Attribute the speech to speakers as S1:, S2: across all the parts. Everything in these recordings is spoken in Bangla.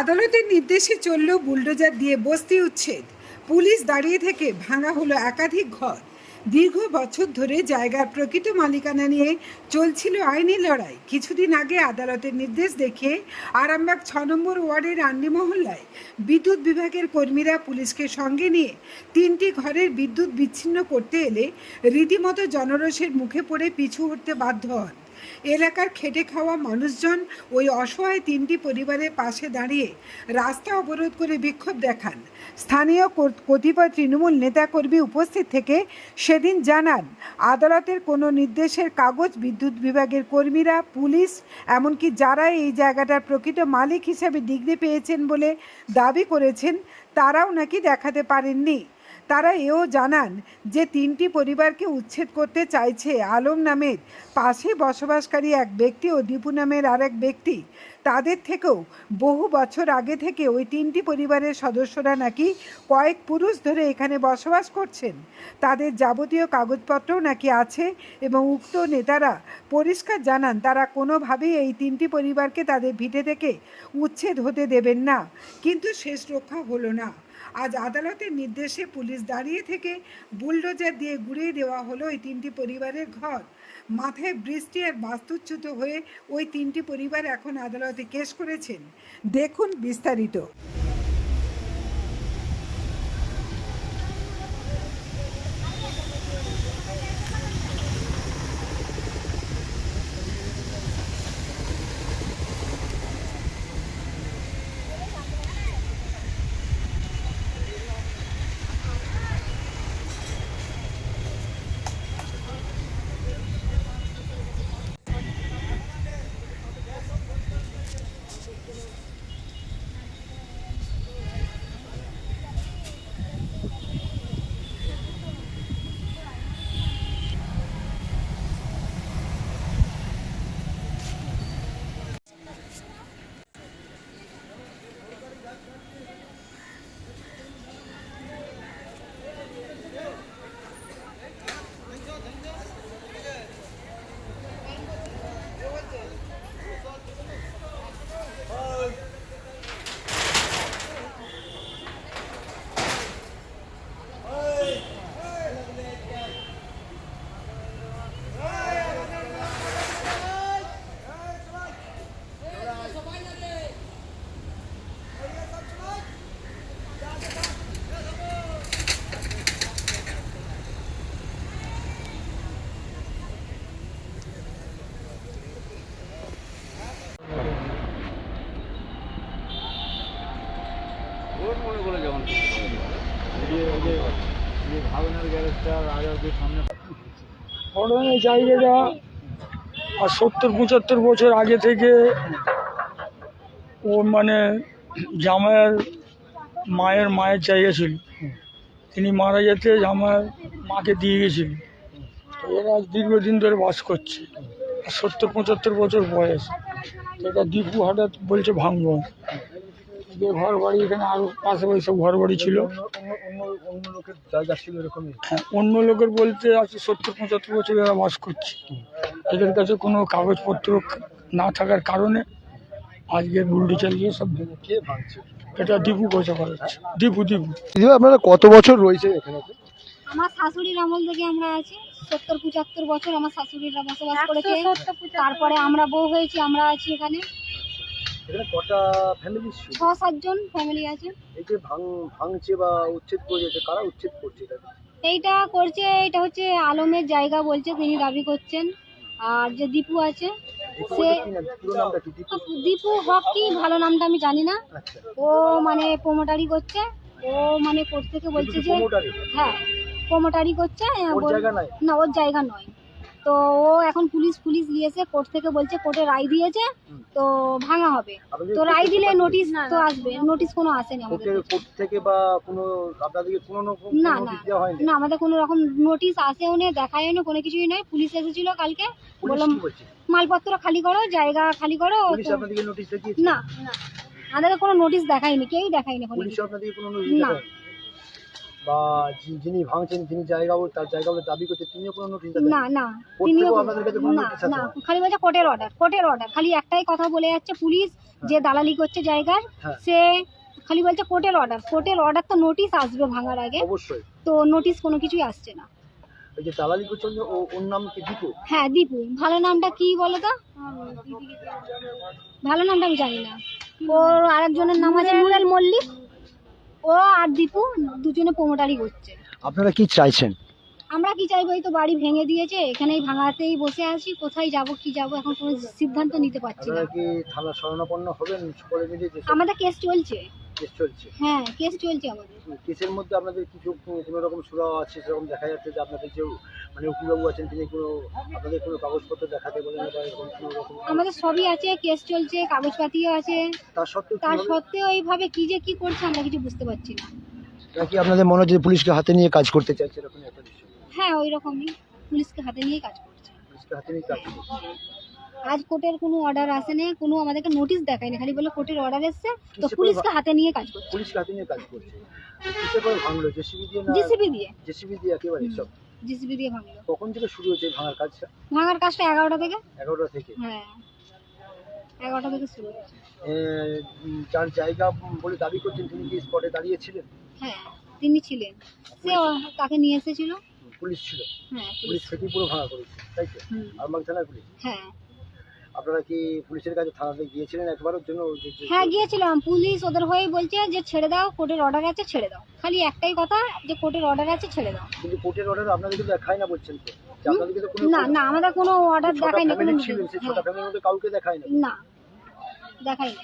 S1: আদালতের নির্দেশে চলল বুলডোজার দিয়ে বস্তি উচ্ছেদ। পুলিশ দাঁড়িয়ে থেকে ভাঙা হলো একাধিক ঘর। দীর্ঘ বছর ধরে জায়গার প্রকৃত মালিকানা নিয়ে চলছিল আইনি লড়াই। কিছুদিন আগে আদালতের নির্দেশ দেখে আরামবাগ ছ নম্বর ওয়ার্ডের আন্ডি মহল্লায় বিদ্যুৎ বিভাগের কর্মীরা পুলিশকে সঙ্গে নিয়ে তিনটি ঘরের বিদ্যুৎ বিচ্ছিন্ন করতে এলে রীতিমতো জনরোষের মুখে পড়ে পিছু হটতে বাধ্য হন। এলাকার খেটে খাওয়া মানুষজন ওই অসহায় তিনটি পরিবারের পাশে দাঁড়িয়ে রাস্তা অবরোধ করে বিক্ষোভ দেখান। স্থানীয় কতিপয় তৃণমূল নেতাকর্মী উপস্থিত থেকে সেদিন জানান, আদালতের কোনো নির্দেশের কাগজ বিদ্যুৎ বিভাগের কর্মীরা, পুলিশ, এমনকি যারা এই জায়গাটার প্রকৃত মালিক হিসেবে ডিগ্রি পেয়েছেন বলে দাবি করেছেন, তারাও নাকি দেখাতে পারেননি। তারা এও জানান যে তিনটি পরিবারকে উচ্ছেদ করতে চাইছে আলম নামের পাশে বসবাসকারী এক ব্যক্তি ও দীপু নামের আরেক ব্যক্তি। তাদের থেকেও বহু বছর আগে থেকে ওই তিনটি পরিবারের সদস্যরা নাকি কয়েক পুরুষ ধরে এখানে বসবাস করছেন। তাদের যাবতীয় কাগজপত্রও নাকি আছে এবং উক্ত নেতারা পরিষ্কার জানান তারা কোনোভাবেই এই তিনটি পরিবারকে তাদের ভিটে থেকে উচ্ছেদ হতে দেবেন না। কিন্তু শেষ রক্ষা হলো না। আজ আদালতের নির্দেশে পুলিশ দাঁড়িয়ে থেকে বুলডোজার দিয়ে গুড়িয়ে দেওয়া হলো ওই তিনটি পরিবারের ঘর। মাথায় বৃষ্টি আর বাস্তুচ্যুত হয়ে ওই তিনটি পরিবার এখন আদালতে কেস করেছেন। দেখুন বিস্তারিত
S2: ওর মনে করে যেমন
S3: এই জায়গাটা আর সত্তর পঁচাত্তর বছর আগে থেকে ও মানে জামাইয়ের মায়ের মায়ের জায়গা ছিল। তিনি মারা যেতে জামায়ের মাকে দিয়ে গেছিল। এরা দীর্ঘদিন ধরে বাস করছে। আর সত্তর পঁচাত্তর বছর বয়স। এটা দীপু হঠাৎ বলছে ভাঙবো। যে ঘর বাড়ি এখানে আরও পাশাপাশি সব ঘর বাড়ি ছিল।
S2: অন্য অন্য লোকের জায়গা ছিল এরকমই?
S3: হ্যাঁ, অন্য লোকের বলতে আছে সত্তর পঁচাত্তর বছর এরা বাস করছে। এদের কাছে কোনো কাগজপত্র না থাকার কারণে আজকে বুলডি চালিয়ে সব
S2: কে ভাঙছে?
S3: এটা দীপু গোছা দীপু দীপু।
S2: দিদিভাই আপনারা কত বছর রয়েছে এখানে?
S4: আমার শাশুড়ির আমল থেকে আমরা আছি। সত্তর পঁচাত্তর বছর আমার শাশুড়িরা বসবাস করেছে। তারপরে আমরা বউ হয়েছি আমরা আছি এখানে।
S2: এখানে কটা ফ্যামিলি ছিল?
S4: ছ সাতজন ফ্যামিলি আছে।
S2: এই যে ভাঙ ভাঙছে বা উচ্ছেদ করে যাচ্ছে কারা উচ্ছেদ করছে
S4: এইটা করছে এটা হচ্ছে আলমের জায়গা বলছে তিনি দাবি করছেন। আর যে দীপু আছে সে
S2: দীপু?
S4: হক কি ভালো নামটা আমি জানি না।
S2: আচ্ছা।
S4: ও মানে প্রোমোটারি করছে। ও মানে কোর্ট থেকে বলছে যে হ্যাঁ প্রোমোটারি করছে না ওর জায়গা নয়। তো ও এখন পুলিশ পুলিশ দিয়েছে কোর্ট থেকে বলছে কোর্টে রায় দিয়েছে তো ভাঙা হবে। তো রায় দিলে নোটিশ তো আসবে নোটিশ কোনো আসেনি আমাদের
S2: কোর্ট থেকে বা কোনো আপনাদেরকে কোনো
S4: না না।
S2: দেওয়া হয়নি?
S4: না আমাদের কোনো রকম নোটিশ আসেও না দেখায়ও না কোনো কিছুই নয় পুলিশ এসেছিল কালকে। বললাম মালপত্র খালি করো জায়গা খালি করো না। না। আমাদের কোনো নোটিশ দেখায়নি কেউই দেখায়নি কোনো না।
S2: বা যিনি ভাঙছেন তিনি জায়গা তার জায়গা বলে দাবি করতে তিনিও কোনো নোটিশ
S4: না না তিনিও
S2: আপনাদের কাছে
S4: না না খালি বলছে কোর্টের অর্ডার কোর্টের অর্ডার খালি একটাই কথা বলে যাচ্ছে পুলিশ যে দালালি করছে জায়গার
S2: হ্যাঁ।
S4: সে খালি বলছে কোর্টের অর্ডার কোর্টের অর্ডার তো নোটিশ আসবে ভাঙার আগে
S2: অবশ্যই।
S4: তো নোটিশ কোনো কিছুই আসছে না।
S2: এই যে দালালি করছেন ও- ওর নাম কি দীপু?
S4: হ্যাঁ দীপু। ভালো নামটা কি বলো তো? ভালো নামটা আমি জানি না। ওর আরেকজনের নাম আছে নুরাল মল্লিক ও আর দীপু দুজনে প্রমোটারি করছে।
S2: আপনারা কি চাইছেন?
S4: আমরা কি চাইব? এই তো বাড়ি ভেঙে দিয়েছে এখানেই ভাঙাতেই বসে আছি কোথায় যাব কি যাব? এখন কোনো সিদ্ধান্ত নিতে পারছি না।
S2: কি থানা শরণাপন্ন হবেন? সকলে মিলে
S4: আমাদের কেস চলছে।
S2: কেস চলছে?
S4: হ্যাঁ কেস চলছে আমাদের।
S2: কেসের মধ্যে আপনাদের কিছু কোনো রকম আছে? সেরকম দেখা যাচ্ছে যে আপনাদের যে মানে উকিলবাবু আছেন তিনি কোনো আপনাদের কোনো কাগজপত্র দেখাতে বলেন বা এরকম কোনো রকম
S4: আমাদের সবই আছে কেস চলছে কাগজপাতিও আছে।
S2: তার সত্ত্বেও
S4: তার সত্ত্বেও এইভাবে কি যে কি করছে আমরা কিছু বুঝতে পারছি না।
S2: নাকি আপনাদের মনে হচ্ছে পুলিশকে হাতে নিয়ে কাজ করতে চাইছে এরকম একটা বিষয়?
S4: হ্যাঁ ওই রকমই পুলিশকে হাতে নিয়ে কাজ করছে।
S2: পুলিশকে হাতে নিয়ে কাজ করছে।
S4: আজ কোর্টের কোনো অর্ডার আসেনি কোনো আমাদেরকে নোটিশ দেখায়নি খালি বলে কোর্টের অর্ডার এসছে তো পুলিশকে হাতে নিয়ে কাজ করছে।
S2: পুলিশকে হাতে নিয়ে কাজ করছে? কিসে করে ভাঙলো? জেসিবি দিয়ে না
S4: জিসিবি দিয়ে।
S2: জেসিবি দিয়ে একেবারে সব?
S4: জিসিবি দিয়ে ভাঙলো।
S2: কখন থেকে শুরু হয়েছে ভাঙার কাজটা?
S4: ভাঙার কাজটা এগারোটা থেকে।
S2: এগারোটা থেকে?
S4: হ্যাঁ এগারোটা থেকে শুরু হয়েছে।
S2: যার জায়গা বলে দাবি করছেন তিনি কি স্পটে দাঁড়িয়েছিলেন?
S4: হ্যাঁ তিনি ছিলেন। সে তাকে নিয়ে এসেছিল।
S2: পুলিশ ছিল?
S4: হ্যাঁ
S2: পুলিশ সেটি পুরো ভাঙা করেছে তাই তো? আরমাং থানার পুলিশ?
S4: হ্যাঁ।
S2: আপনারা কি পুলিশের কাছে থানাতে গিয়েছিলেন একবারের জন্য?
S4: হ্যাঁ গিয়েছিলাম। পুলিশ ওদের হয়েই বলছে যে ছেড়ে দাও কোর্টের অর্ডার আছে ছেড়ে দাও। খালি একটাই কথা যে কোর্টের অর্ডার আছে ছেড়ে দাও।
S2: কিন্তু কোর্টের অর্ডার আপনাদেরকে দেখায় না বলছেন তো। যে আপনাদেরকে তো কোনো
S4: না না আমাদের কোনো অর্ডার
S2: ছটা
S4: দেখায়নি কোনো
S2: ছিলেন সেই
S4: হ্যাঁ,
S2: ফ্যামিলির মধ্যে কাউকে দেখায় না?
S4: না দেখাই না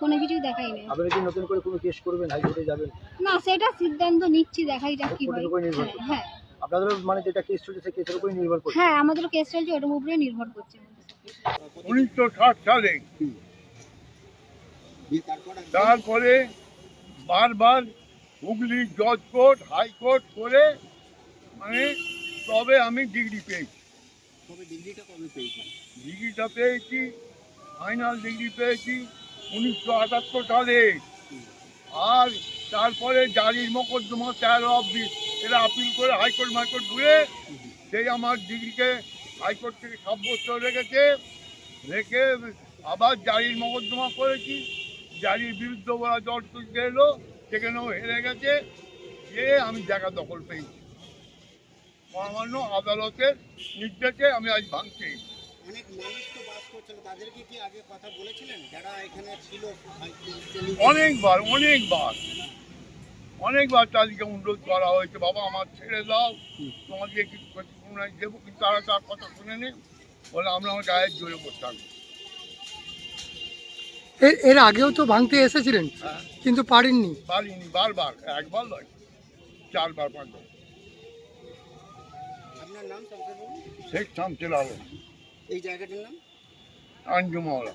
S4: কোনো কিছুই দেখাই না
S2: আপনারা কি নতুন করে কোনো কেস করবেন? হাইকোর্টে যাবেন?
S4: না সেটা সিদ্ধান্ত নিচ্ছি দেখাই যাক কি হয়। হ্যাঁ। হ্যাঁ।
S2: আপনাদের মানে যেটা কেস চলছে সেই কেসের উপরে নির্ভর করছে।
S4: হ্যাঁ আমাদের কেস চলছে ওটার উপরে নির্ভর করছে
S5: উনিশশো ষাট সালে তারপরে বারবার হুগলি জজ কোর্ট হাইকোর্ট করে মানে তবে আমি ডিগ্রি পেয়েছি। ডিগ্রিটা পেয়েছি ফাইনাল ডিগ্রি পেয়েছি উনিশশো আটাত্তর সালে। আর তারপরে জারির মোকদ্দমা তেরো অব্দি এরা আপিল করে হাইকোর্ট মাইকোর্ট ঘুরে সেই আমার ডিগ্রিকে হাইকোর্ট থেকে সাব্যস্ত রেখেছে রেখে আবার জারির মোকদ্দমা করেছি। জারির বিরুদ্ধে ওরা জট তুলতে এলো সেখানেও হেরে গেছে। যে আমি জায়গা দখল পেয়েছি। মহামান্য আদালতের নির্দেশে আমি আজ ভাঙছি। অনেকবার অনেকবার। অনেকবার তাদেরকে অনুরোধ করা হয়েছে বাবা আমার ছেড়ে দাও। তোমাকে কিছু ক্ষতিপূরণ দেবো। কিন্তু তারা তার কথা শুনে নেই বলে আমরা আমার গায়ের জোরে করতে থাকব।
S6: এর এর আগেও তো ভাঙতে এসেছিলেন
S5: হ্যাঁ।
S6: কিন্তু পারেননি।
S5: পারিনি বারবার একবার নয় চারবার পাঁচবার।
S7: আপনার নাম
S5: শেখ শামসুল আলম।
S7: এই জায়গাটার নাম?
S5: আঞ্জুমওয়ালা